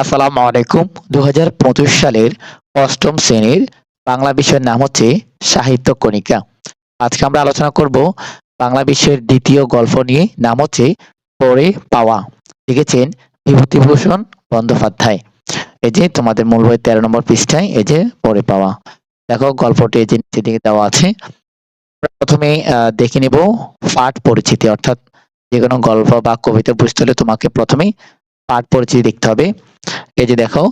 আসসালামু আলাইকুম। দু হাজার পঁচিশ সালের অষ্টম শ্রেণির বাংলা বিষয়ের নাম হচ্ছে সাহিত্য কণিকা। আজকে আমরা আলোচনা করব বাংলা বিষয়ের দ্বিতীয় গল্প নিয়ে, নাম হচ্ছে পড়ে পাওয়া। লিখেছেন বিভূতিভূষণ বন্দ্যোপাধ্যায়। এই যে তোমাদের মূল বই তেরো নম্বর পৃষ্ঠায়, এই যে পড়ে পাওয়া। দেখো, গল্পটি এই যে দিকে দেওয়া আছে। প্রথমে দেখে নেব পাঠ পরিচিতি। অর্থাৎ যে কোনো গল্প বা কবিতা বুঝতে হলে তোমাকে প্রথমেই পাঠ পরিচিতি দেখতে হবে। এই যে দেখো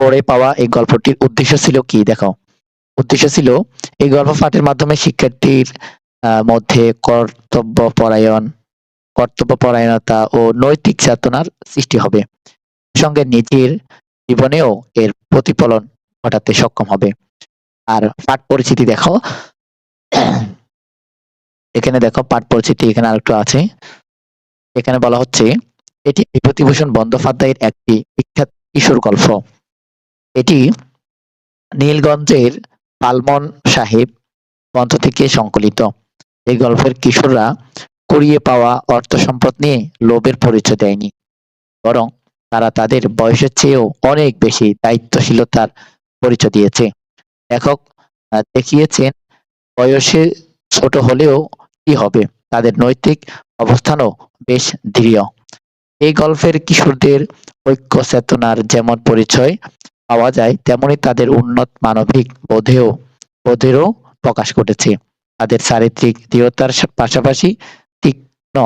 পড়ে পাওয়া এই গল্পটির উদ্দেশ্য ছিল কি? দেখো, উদ্দেশ্য ছিল এই গল্প পাঠের মাধ্যমে শিক্ষার্থীর মধ্যে কর্তব্য পরায়ণ, কর্তব্য পরায়ণতা ও নৈতিক চেতনার সৃষ্টি হবে। সঙ্গে নিজের জীবনেও এর প্রতিফলন ঘটাতে সক্ষম হবে। আর পাঠ পরিচিতি দেখো, এখানে দেখো পাঠ পরিচিতি এখানে আরেকটু আছে। এখানে বলা হচ্ছে এটি বিভূতিভূষণ বন্দ্যোপাধ্যায়ের একটি বিখ্যাত কিশোর গল্প। এটি নীলগঞ্জের পালমন সাহেব গ্রন্থ থেকে সংকলিত। এই গল্পের কিশোররা কুড়িয়ে পাওয়া অর্থ সম্পদ নিয়ে লোভের পরিচয় দেয়নি, বরং তারা তাদের বয়সের চেয়েও অনেক বেশি দায়িত্বশীলতার পরিচয় দিয়েছে। লেখক দেখিয়েছেন, বয়সে ছোট হলেও কি হবে? তাদের নৈতিক অবস্থানও বেশ দৃঢ়। এই গল্পের কিশোরদের ঐক্য চেতনার যেমন পরিচয় পাওয়া যায় তেমনি তাদের উন্নত মানবিক বোধেও বোধেরও প্রকাশ ঘটেছে। তাদের চারিত্রিক দৃঢ়তার পাশাপাশি তীক্ষ্ণ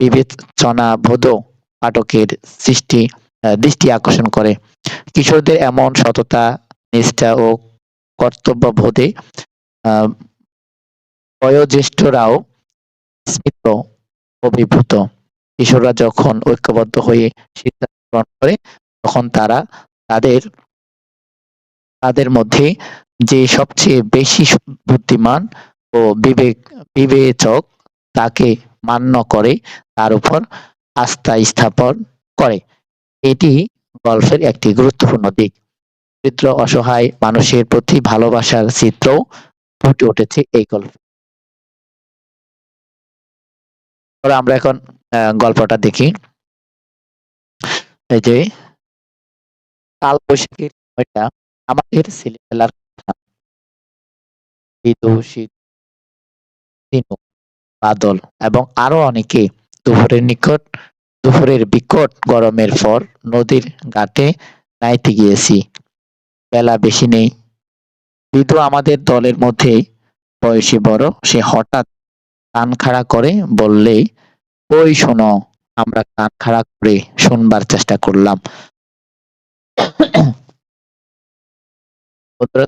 বিবেচনা বোধও পাঠকের সৃষ্টি দৃষ্টি আকর্ষণ করে। কিশোরদের এমন সততা নিষ্ঠা ও কর্তব্য বোধে আহ, বয়োজ্যেষ্ঠরাও স্মিত অভিভূত। কিশোররা যখন ঐক্যবদ্ধ হয়ে সিদ্ধান্ত গ্রহণ করে, তখন তারা তাদের তাদের মধ্যে যে সবচেয়ে বেশি বুদ্ধিমান ও বিবেক, বিবেচক তাকে মান্য করে, তার উপর আস্থা স্থাপন করে। এটি গল্পের একটি গুরুত্বপূর্ণ দিক। চিত্র অসহায় মানুষের প্রতি ভালোবাসার চিত্রও ফুটে উঠেছে এই গল্প এবার আমরা এখন গল্পটা দেখি। এই যে, কাল বৈশাখীর সময়টা আমাদের ছেলেবেলার কথা। বাদল এবং আরও অনেকে দুপুরের নিকট, দুপুরের বিকট গরমের পর নদীর ঘাটে নাইতে গিয়েছি। বেলা বেশি নেই। বিদু আমাদের দলের মধ্যে বয়সী বড়, সে হঠাৎ কান খাড়া করে বললে ওই শোনো আমরা কান খাড়া করে শুনবার চেষ্টা করলাম।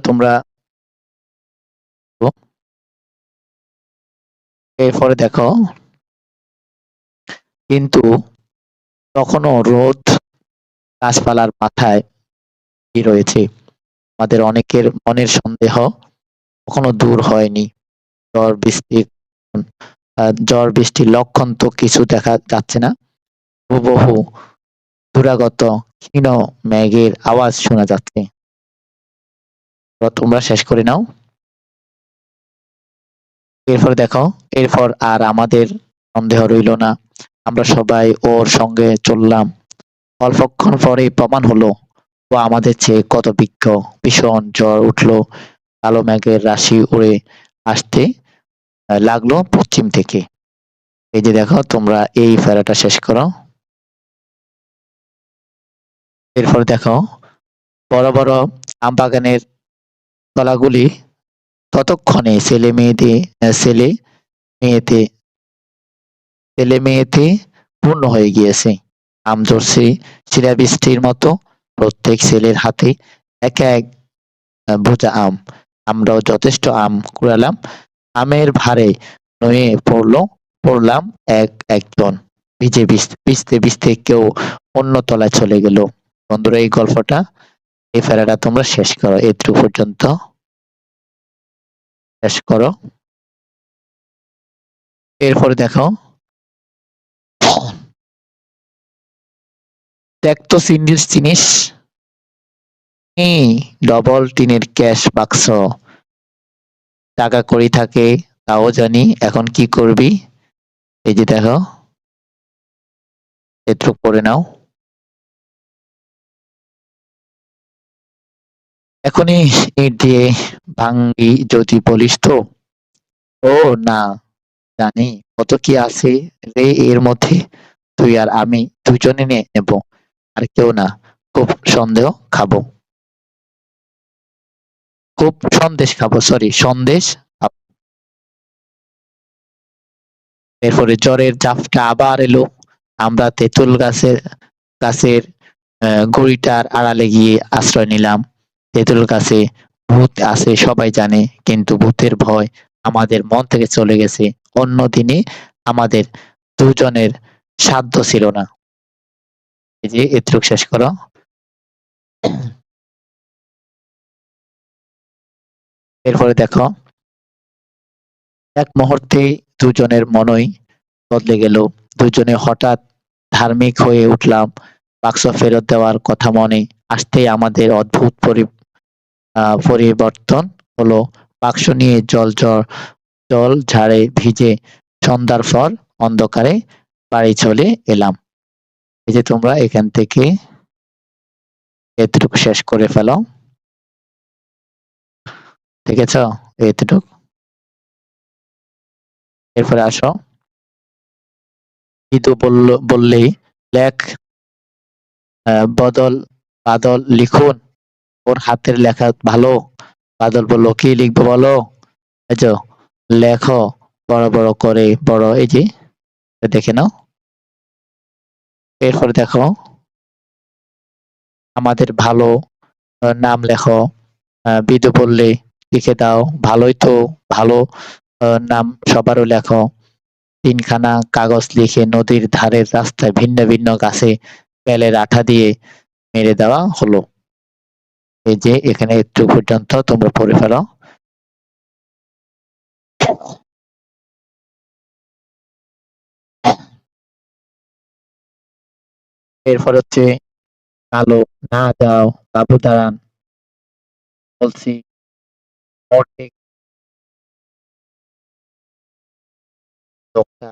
তোমরা এরপরে দেখো কিন্তু তখনও রোদ গাছপালার মাথায় রয়েছে? আমাদের অনেকের মনের সন্দেহ কখনো দূর হয়নি। বৃষ্টির আহ, ঝড় বৃষ্টির লক্ষণ তো কিছু দেখা যাচ্ছে না। বহু দূরাগত, ক্ষীণ মেঘের আওয়াজ শোনা যাচ্ছে। তোমরা শেষ করে নাও। এরপর দেখো, এরপর আর আমাদের সন্দেহ রইল না। আমরা সবাই ওর সঙ্গে চললাম। অল্পক্ষণ পরে প্রমাণ হলো, ও আমাদের চেয়ে কত বিজ্ঞ ভীষণ জ্বর উঠল। কালো মেঘের রাশি উড়ে আসতে লাগল পশ্চিম থেকে। এই যে দেখো তোমরা এই ফেরাটা শেষ করো। এরপর দেখো বড় বড় আম বাগানের তলাগুলি ততক্ষণে ছেলে আহ, ছেলে মেয়েতে ছেলে মেয়েতে পূর্ণ হয়ে গিয়েছে। আম ধরছে শিলাবৃষ্টির মতো প্রত্যেক ছেলের হাতে এক এক বোঝা আম। আমরাও যথেষ্ট আম কুড়ালাম। আমের ভারে নয়ে পড়ল, পড়লাম এক, একজন। ভিজে ভিজ- ভিজতে ভিজতে কেউ অন্য তলায় চলে গেল। বন্ধুরা, এই গল্পটা এই ফেরাটা তোমরা শেষ করো এটুকু পর্যন্ত। শেষ করো। এরপরে দেখো। দেখ তো জিনিস। ডবল টিনের ক্যাশ বাক্স টাকা করি থাকে, তাও জানি। এখন কি করবি? এই যে দেখো। ক্ষেত্র করে নাও। এখনই ইট দিয়ে ভাঙ্গি যদি বলিস তো। ও না, জানি। কত কি আছে রে এর মধ্যে? তুই আর আমি দুজনে নিয়ে নেব। আর কেউ না। খুব সন্দেহ খাব। খুব সন্দেশ খাব সরি সন্দেশ এরপরে জ্বরের জাপটা আবার এলো, আমরা তেঁতুল গাছের গাছের গুড়িটার আড়ালে গিয়ে আশ্রয় নিলাম। তেঁতুল গাছে ভূত আছে, সবাই জানে, কিন্তু ভূতের ভয় আমাদের মন থেকে চলে গেছে। অন্য দিনে আমাদের দুজনের সাধ্য ছিল না। এই যে, এতটুক শেষ করো। এরপরে দেখো, এক মুহূর্তে দুজনের মনই বদলে গেল। দুজনে হঠাৎ ধার্মিক হয়ে উঠলাম। বাক্স ফেরত দেওয়ার কথা মনে আসতেই আমাদের অদ্ভুত পরিবর্তন হলো। বাক্স নিয়ে জল জল জল ঝাড়ে ভিজে সন্ধ্যার পর অন্ধকারে বাড়ি চলে এলাম। এই যে তোমরা এখান থেকে এতটুকু শেষ করে ফেলো। ঠিক আছে এতটুকু? এরপরে আসো। ইদু বলল, বললেই লেখ বদল, বাদল লিখুন। ওর হাতের লেখা ভালো। বাদল বলল, কি লিখব বলো? লেখো, বড় বড় করে, বড়, এই যে দেখে নাও। এরপরে দেখো, আমাদের ভালো নাম লেখো। বিদু বললে লিখে দাও। ভালোই তো, ভালো নাম সবারও লেখো। তিনখানা কাগজ লিখে নদীর ধারের রাস্তায় ভিন্ন ভিন্ন গাছে পেলের আঠা দিয়ে মেরে দেওয়া হলো। এই যে, এখানে একটু পর্যন্ত তোমরা পড়ে ফেলো। এরপর হচ্ছে, কালো, না যাও, বাবু দাঁড়ান। বলছি লোকটা